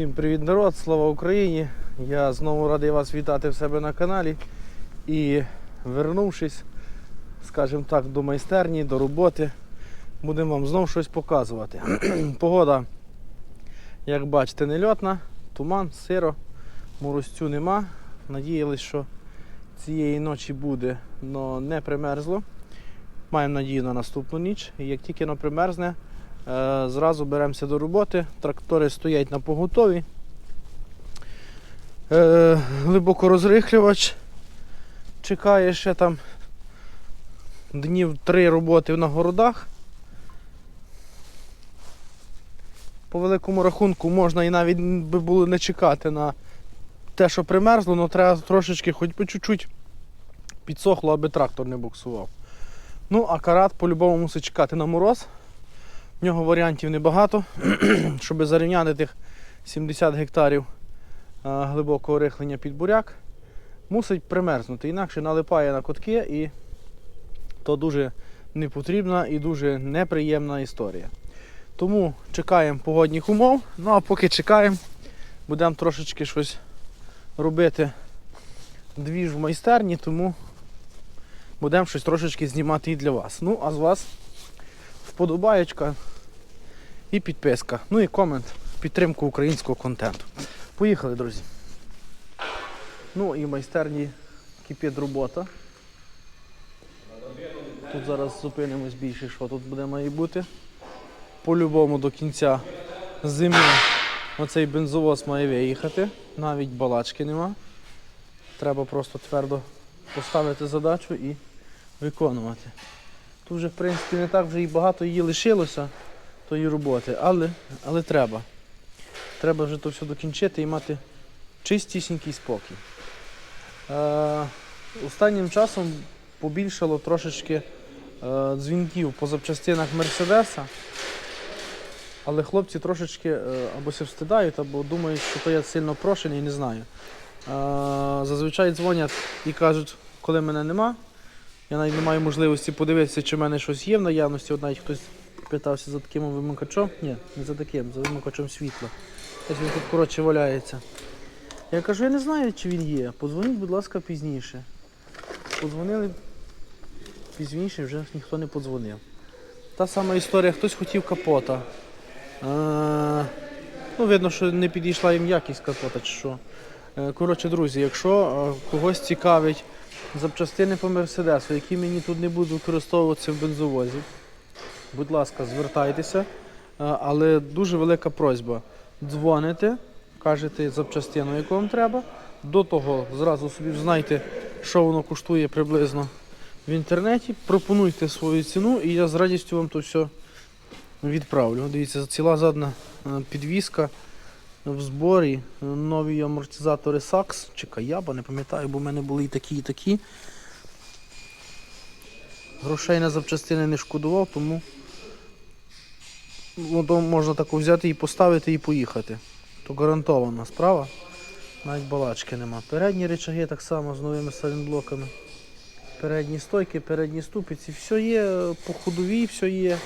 Всім привіт, народ! Слава Україні! Я знову радий вас вітати в себе на каналі. І вернувшись, скажімо так, до майстерні, до роботи, будемо вам знову щось показувати. Погода, як бачите, нельотна, туман, сиро, морозцю нема. Надіялись, що цієї ночі буде, але не примерзло. Маємо надію на наступну ніч. І як тільки воно примерзне, зразу беремося до роботи. Трактори стоять на поготові. Е, глибоко розрихлювач. Чекає ще там днів три роботи на городах. По великому рахунку можна і навіть би було не чекати на те, що примерзло, але треба трошечки хоч би чуть-чуть підсохло, аби трактор не буксував. Ну, а карат по-любому мусить чекати на мороз. В нього варіантів небагато, щоб зарівняти тих 70 гектарів глибокого рихлення під буряк. Мусить примерзнути, інакше налипає на котки і то дуже непотрібна і дуже неприємна історія. Тому чекаємо погодних умов. Ну а поки чекаємо, будемо трошечки щось робити двіж в майстерні, тому будемо щось трошечки знімати і для вас. Ну, а з вас вподобаєчка і підписка. Ну і комент підтримку українського контенту. Поїхали, друзі. Ну і в майстерні кипить робота. Тут зараз зупинимось більше, що тут буде має бути. По-любому до кінця зими оцей бензовоз має виїхати. Навіть балачки нема. Треба просто твердо поставити задачу і виконувати. Тут вже в принципі не так вже і багато її лишилося, тої роботи, але, але треба. Треба вже то все докінчити і мати чистісінький спокій. Е, останнім часом побільшало трошечки е, дзвінків по запчастинах Мерседеса. Але хлопці трошечки е, або се встидають, або думають, що то я сильно прошений, не знаю. Е, зазвичай дзвонять і кажуть, коли мене нема. Я навіть не маю можливості подивитися, чи в мене щось є в наявності. От навіть хтось питався за таким вимикачом. Ні, не за таким, за вимикачом світла. Ось він тут коротше валяється. Я кажу, я не знаю, чи він є. Подзвоніть, будь ласка, пізніше. Подзвонили пізніше, вже ніхто не подзвонив. Та сама історія, хтось хотів капота. Е, ну, видно, що не підійшла їм якість капота чи що. Е, Коротше, друзі, якщо е, когось цікавить запчастини по Мерседесу, які мені тут не будуть використовуватися в бензовозі, будь ласка, звертайтеся. Е, Але дуже велика просьба. Дзвоните, кажете запчастину, яку вам треба. До того зразу собі знайте, що воно коштує приблизно в інтернеті. Пропонуйте свою ціну і я з радістю вам то все відправлю. Дивіться, ціла задна е, підвіска в зборі. Нові амортизатори Saks чи Каяба, не пам'ятаю, бо в мене були і такі, і такі. Грошей на запчастини не шкодував, тому ну, можна таку взяти і поставити і поїхати. То гарантована справа. Навіть балачки нема. Передні речаги так само з новими салінблоками. Передні стойки, передні ступиці, все є, по ходовій все є.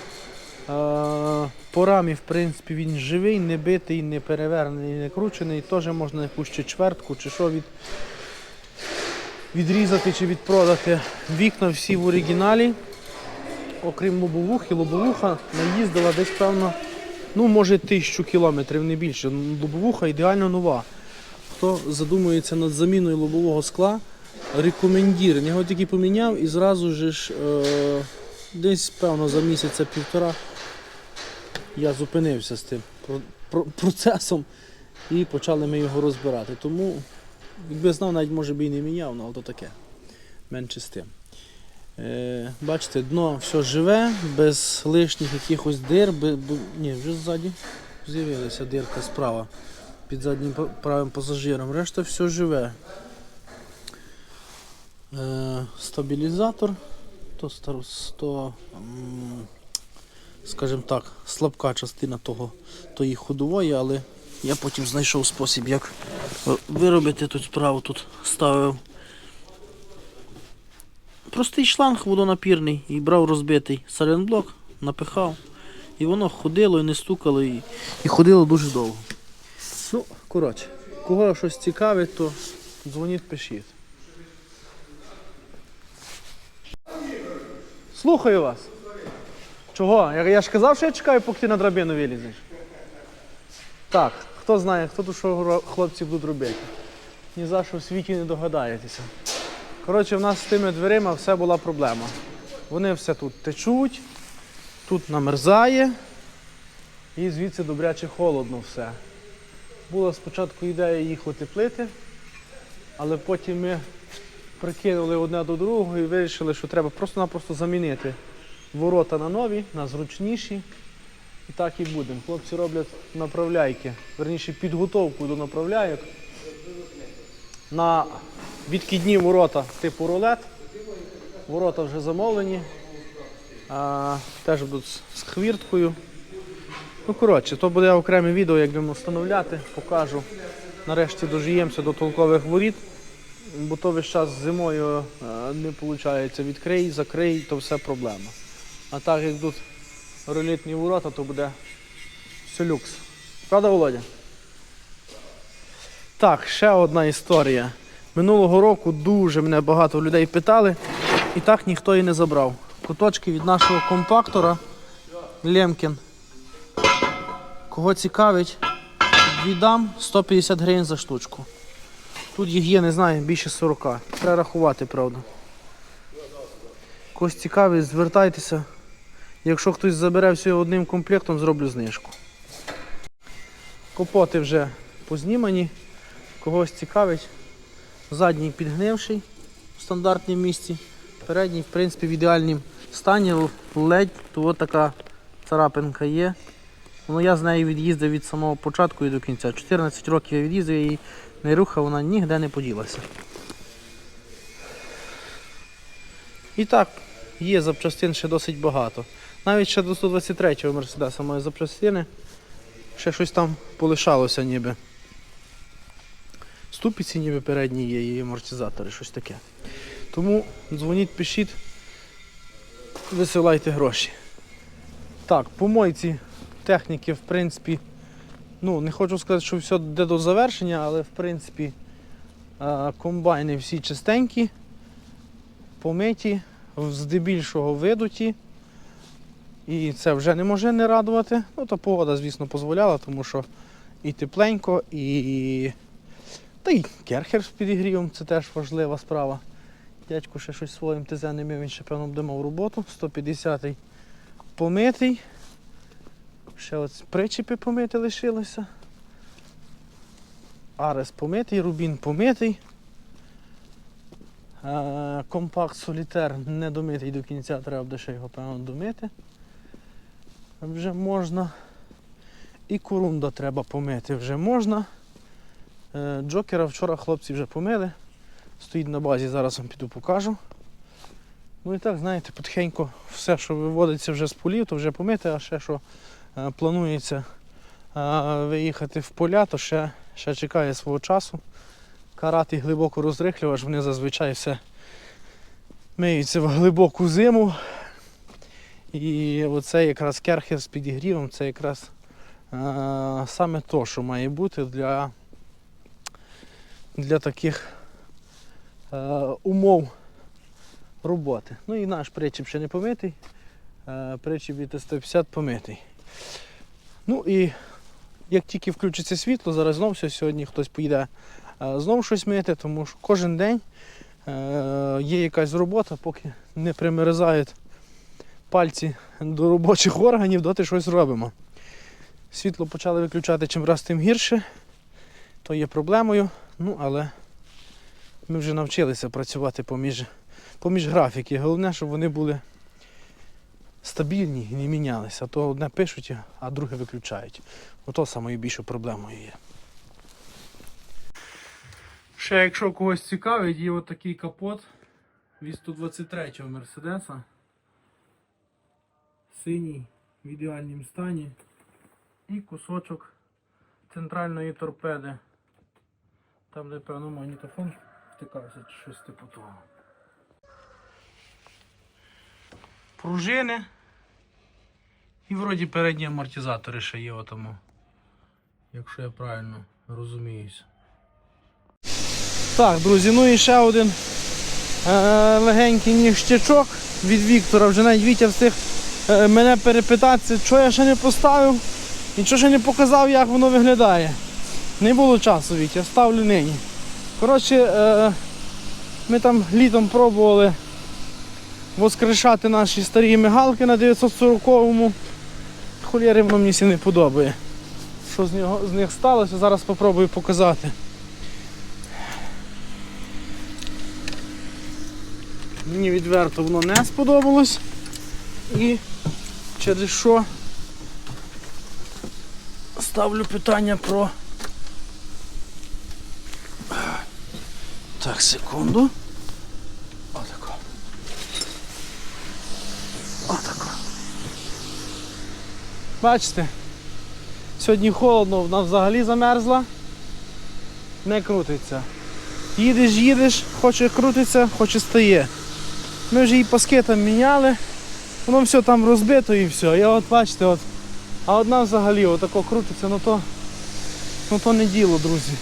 По рамі, в принципі, він живий, не битий, не перевернений, не кручений. Теж можна якусь чи чвертку, чи що від, відрізати чи відпродати. Вікна всі в оригіналі. Окрім лобовухи, лобовуха наїздила десь, певно, ну, може, тисячу кілометрів, не більше. Лобовуха ідеально нова. Хто задумується над заміною лобового скла, рекомендую. Я його тільки поміняв і зразу ж е, десь, певно, за місяця півтора я зупинився з тим про- про- процесом і почали ми його розбирати. Тому, якби знав, навіть може би і не міняв, ну, але то таке. Менше з тим. Е, бачите, дно все живе, без лишніх якихось дир. Бе, бе- ні, вже ззаді з'явилася дирка справа під заднім правим пасажиром. Решта все живе. Е, стабілізатор, то, стар- то м, скажімо так, слабка частина того, тої ходової, але я потім знайшов спосіб, як е, виробити тут справу. Тут ставив простий шланг водонапірний і брав розбитий саленблок, напихав. І воно ходило і не стукало, і, і ходило дуже довго. Ну, коротше, кого щось цікавить, то дзвоніть, пишіть. Слухаю вас. Чого? Я, я ж казав, що я чекаю, поки ти на драбину вилізеш. Так, хто знає, хто тут що хлопці будуть робити. Ні за що в світі не догадаєтеся. Коротше, в нас з тими дверима все була проблема. Вони все тут течуть, тут намерзає і звідси добряче холодно все. Була спочатку ідея їх утеплити, але потім ми прикинули одне до другого і вирішили, що треба просто-напросто замінити ворота на нові, на зручніші. І так і будемо. Хлопці роблять направляйки, верніше підготовку до направляйок. На відкидні ворота типу рулет. Ворота вже замовлені. А, теж будуть з- хвірткою. Ну, коротше, то буде окреме відео, як будемо встановляти, покажу. Нарешті дожиємося до толкових воріт, бо то весь час зимою е, не виходить. Відкрий, закрий, то все проблема. А так як тут ролітні ворота, то буде все люкс. Правда, Володя? Так, ще одна історія. Минулого року дуже мене багато людей питали, і так ніхто і не забрав. Куточки від нашого компактора Лемкін. Кого цікавить, віддам 150 гривень за штучку. Тут їх є, не знаю, більше 40. Треба рахувати, правда. Когось цікавить, звертайтеся. Якщо хтось забере все одним комплектом, зроблю знижку. Капоти вже познімані. Когось цікавить. Задній підгнивший в стандартному місці. Передній, в принципі, в ідеальному стані. Ледь, то така царапинка є. Ну, я з нею від'їздив від самого початку і до кінця. 14 років я від'їздив її, не рухав, вона ніде не поділася. І так, є запчастин ще досить багато. Навіть ще до 123-го Мерседеса маю запчастини. Ще щось там полишалося ніби. Ступиці ніби передні є і амортизатори, щось таке. Тому дзвоніть, пишіть, висилайте гроші. Так, по мойці техніки, в принципі, ну, не хочу сказати, що все йде до завершення, але в принципі комбайни всі чистенькі, помиті, здебільшого видуті. І це вже не може не радувати. Ну, та погода, звісно, дозволяла, тому що і тепленько, і. Та й керхер з підігрівом це теж важлива справа. Дядько ще щось своїм ТЗ не мив, він ще певно буде роботу. 150-й помитий. Ще от причепи помити лишилося. Арес помитий, рубін помитий. Е, Компакт солітер не домитий до кінця, треба буде ще його певно домити. Вже можна. І корунда треба помити вже можна. Е, Джокера вчора хлопці вже помили. Стоїть на базі, зараз вам піду покажу. Ну і так, знаєте, потихеньку все, що виводиться вже з полів, то вже помити, а ще що е, планується е, виїхати в поля, то ще, ще чекає свого часу. Карати глибоко розрихлювач, вони зазвичай все миються в глибоку зиму. І оце якраз керхер з підігрівом, це якраз е, саме то, що має бути для, для таких е, умов роботи. Ну і наш причіп ще не помитий. Е, причіп від 150 помитий. Ну і як тільки включиться світло, зараз знову все, сьогодні хтось поїде е, знову щось мити, тому що кожен день е, є якась робота, поки не примерзають пальці до робочих органів, доти щось робимо. Світло почали виключати чим раз тим гірше, то є проблемою, ну але ми вже навчилися працювати поміж, поміж графіки. Головне, щоб вони були стабільні і не мінялися. А то одне пишуть, а друге виключають. Ото самою більшою проблемою є. Ще якщо когось цікавить, є отакий капот від 123-го Мерседеса. Синій в ідеальному стані. І кусочок центральної торпеди. Там, де певно магнітофон втикався чи щось типу того. Пружини. І вроді передні амортизатори ще є отому. Якщо я правильно розуміюся. Так, друзі, ну і ще один е, легенький ніштячок від Віктора. Вже навіть Вітя встиг мене перепитати, що я ще не поставив і що ще не показав, як воно виглядає. Не було часу, Вітя, ставлю нині. Коротше, е, ми там літом пробували воскрешати наші старі мигалки на 940-му. Холєри воно мені сі не подобає. Що з, нього, з них сталося, зараз спробую показати. Мені відверто воно не сподобалось. І через що ставлю питання про. Так, секунду. Отако. Отако. Бачите? Сьогодні холодно, вона взагалі замерзла. Не крутиться. Їдеш, їдеш, хоче крутиться, хоче стає. Ми вже і паски там міняли, воно все там розбито і все. Я от бачите, от, а одна взагалі отако крутиться, ну то, ну то не діло, друзі.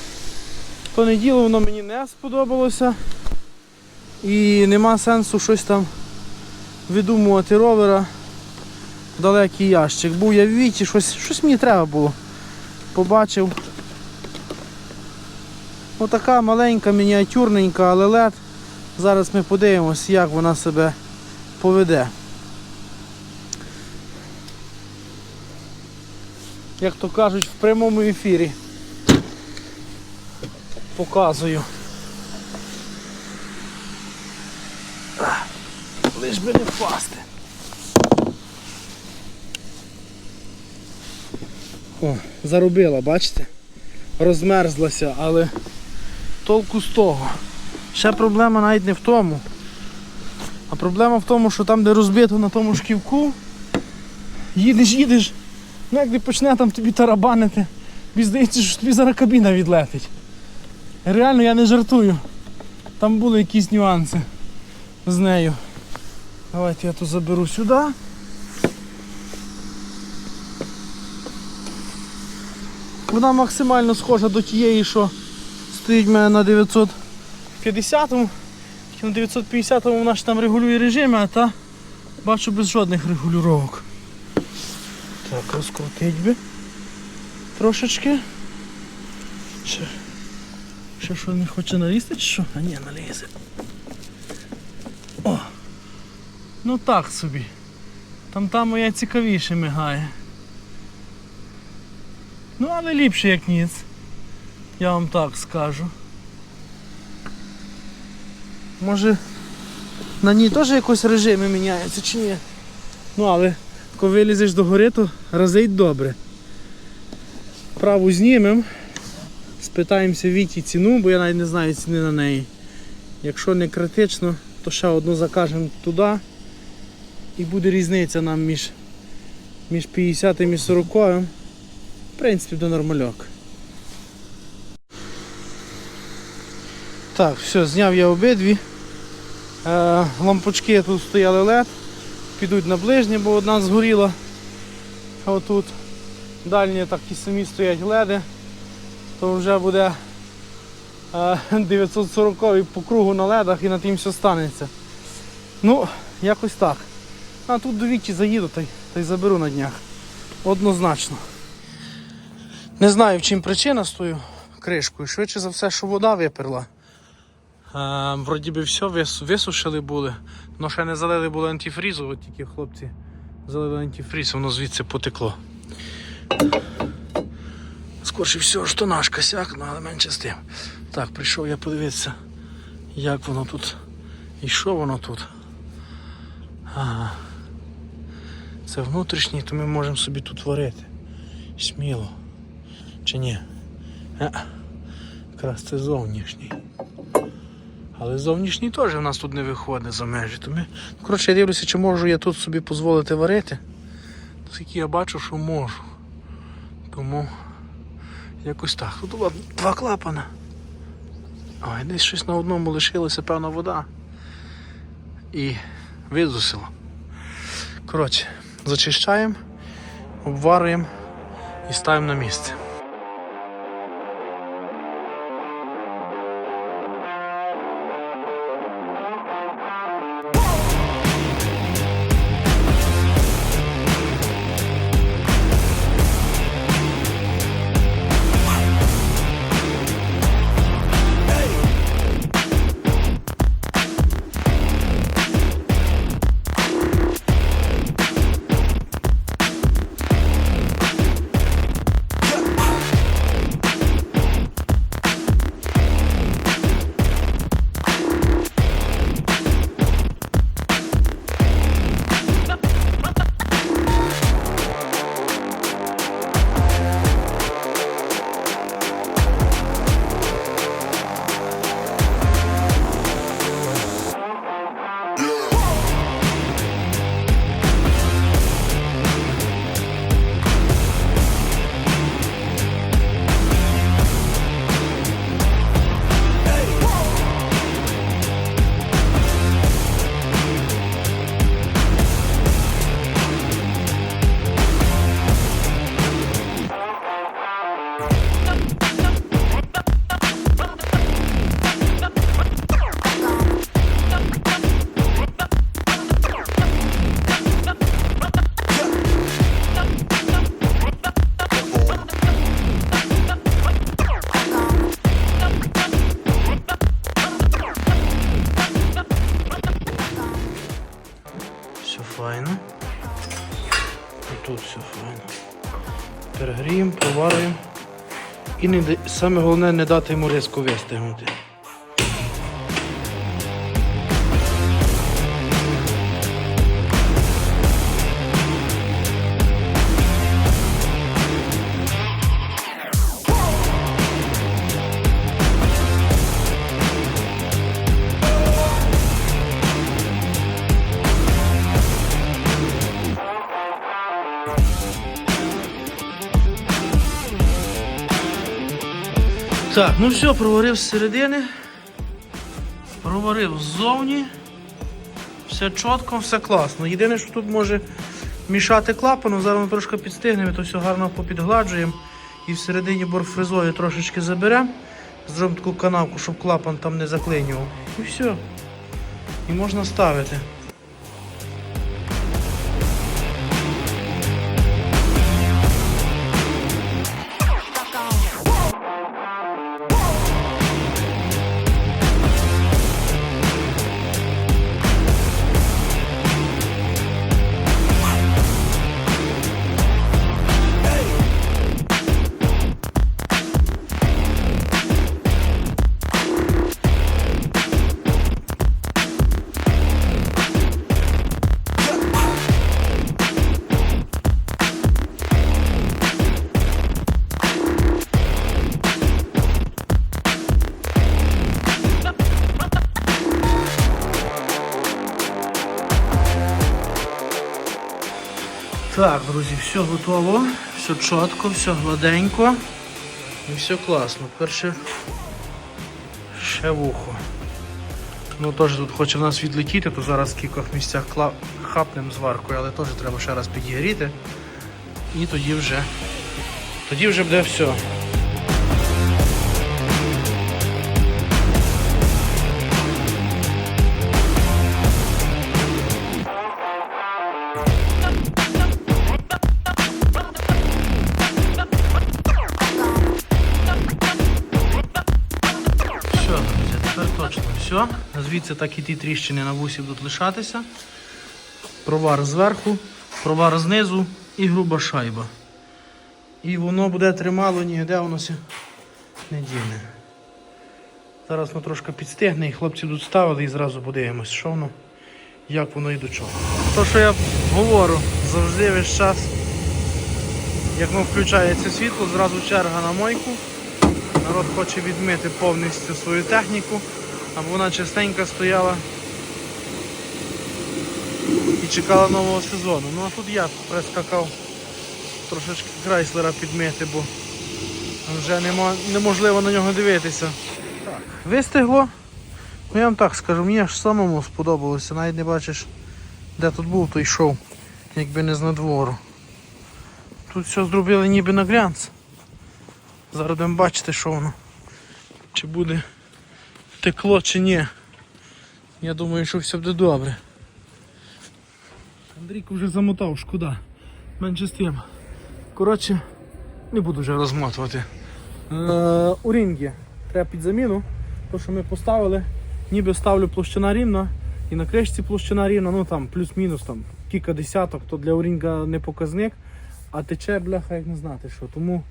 То не діло, воно мені не сподобалося. І нема сенсу щось там видумувати ровера. Далекий ящик. Був я в віті, щось, щось мені треба було. Побачив. Отака маленька, мініатюрненька, але лед. Зараз ми подивимось, як вона себе поведе. Як то кажуть, в прямому ефірі. Показую. Лиш би не впасти. О, заробила, бачите? Розмерзлася, але толку з того. Ще проблема навіть не в тому. А проблема в тому, що там, де розбито на тому шківку, їдеш, їдеш, ну як не почне там тобі тарабанити, тобі здається, що тобі зараз кабіна відлетить. Реально я не жартую. Там були якісь нюанси з нею. Давайте я тут заберу сюди. Вона максимально схожа до тієї, що стоїть в мене на 950-му. На 950-му вона ж там регулює режими, а та бачу без жодних регулювання. Так, розкрутить би трошечки. Ще, ще що не хоче налізти чи що? А ні, налізе. О! Ну так собі. Там та моя цікавіше мигає. Ну, але ліпше як ніц. Я вам так скажу. Може на ній теж якось режими міняються чи ні? Ну але коли вилізеш до гори, то разить добре. Праву знімемо. Спитаємося Віті ціну, бо я навіть не знаю ціни на неї. Якщо не критично, то ще одну закажемо туди. І буде різниця нам між, між 50 і 40. В принципі, до нормальок. Так, все, зняв я обидві. Е, лампочки тут стояли LED, підуть на ближнє, бо одна згоріла. Отут дальні такі самі стоять леди, то вже буде е, 940 по кругу на ледах і на тим все станеться. Ну, якось так. А тут до Віті заїду та й, та й заберу на днях. Однозначно. Не знаю, в чим причина з тою кришкою. Швидше за все, що вода виперла. А, вроді би все висушили були, але ще не залили було антифрізу, от тільки хлопці залили антифріз, воно звідси потекло. Скорше всього, що наш косяк, ну, але менше з тим. Так, прийшов я подивитися, як воно тут і що воно тут. Ага. Це внутрішній, то ми можемо собі тут варити. Сміло. Чи ні? Е, Якраз це зовнішній. Але зовнішній теж в нас тут не виходить за межі. То ми... ну, Коротше, я дивлюся, чи можу я тут собі дозволити варити. Оскільки я бачу, що можу. Тому якось так. Тут була два клапана. Ой, десь щось на одному лишилося, певна вода. І видусило. Коротше, зачищаємо, обварюємо і ставимо на місце. Файно. І тут все файно. Перегріємо, проварюємо. І не, саме головне не дати йому різко вистигнути. Так, ну все, проварив з середини. Проварив ззовні. Все чітко, все класно. Єдине, що тут може мішати клапаном, зараз воно трошки підстигне, ми то все гарно попідгладжуємо. І всередині борфризою трошечки заберемо. Зробимо таку канавку, щоб клапан там не заклинював. І все. І можна ставити. Все готово, все чітко, все гладенько. І все класно. Перше ще вухо. Ну теж тут хоче в нас відлетіти, то зараз в кількох місцях кла... хапнем зваркою, але теж треба ще раз підігріти. І тоді вже тоді вже буде все. Звідси так і ті тріщини на вусі будуть лишатися. Провар зверху, провар знизу і груба шайба. І воно буде тримало, ніде воно не діне. Зараз воно трошки підстигне і хлопці тут ставили і зразу подивимось, що воно, як воно і до чого. То, що я говорю завжди весь час, як воно включається світло, зразу черга на мойку. Народ хоче відмити повністю свою техніку, аби вона чистенька стояла і чекала нового сезону. Ну а тут я прискакав трошечки крайслера підмити, бо вже нема, неможливо на нього дивитися. Так, вистигло. Ну я вам так скажу, мені аж самому сподобалося, навіть не бачиш, де тут був той шоу, якби не з надвору. Тут все зробили ніби на глянц. Зараз будемо бачити, що воно. Чи буде текло, чи ні. Я думаю, що все буде добре. Андрійко вже замотав, шкода. Менше з тим. Коротше, не буду вже розмотувати. Е, у рінгі треба під заміну. То, що ми поставили, ніби ставлю площина рівна і на кришці площина рівна, ну там плюс-мінус там кілька десяток, то для урінга не показник, а тече бляха, як не знати що. Тому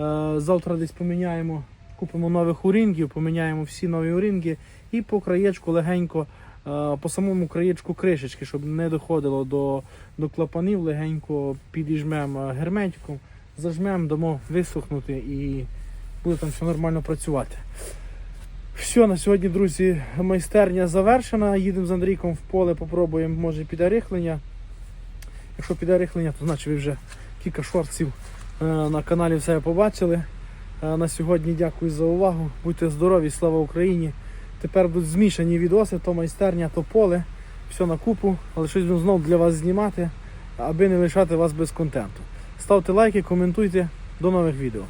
Е, Завтра десь поміняємо, купимо нових урінгів, поміняємо всі нові урінги і по краєчку легенько, е, по самому краєчку кришечки, щоб не доходило до, до клапанів, легенько підіжмемо герметиком, зажмемо, дамо висохнути і буде там все нормально працювати. Все, на сьогодні, друзі, майстерня завершена. Їдемо з Андрійком в поле, попробуємо, може піде рихлення. Якщо піде рихлення, то значить ви вже кілька шорців Е, на каналі все побачили. На сьогодні дякую за увагу. Будьте здорові, слава Україні. Тепер будуть змішані відоси, то майстерня, то поле. Все на купу, але щось будемо знову для вас знімати, аби не лишати вас без контенту. Ставте лайки, коментуйте. До нових відео.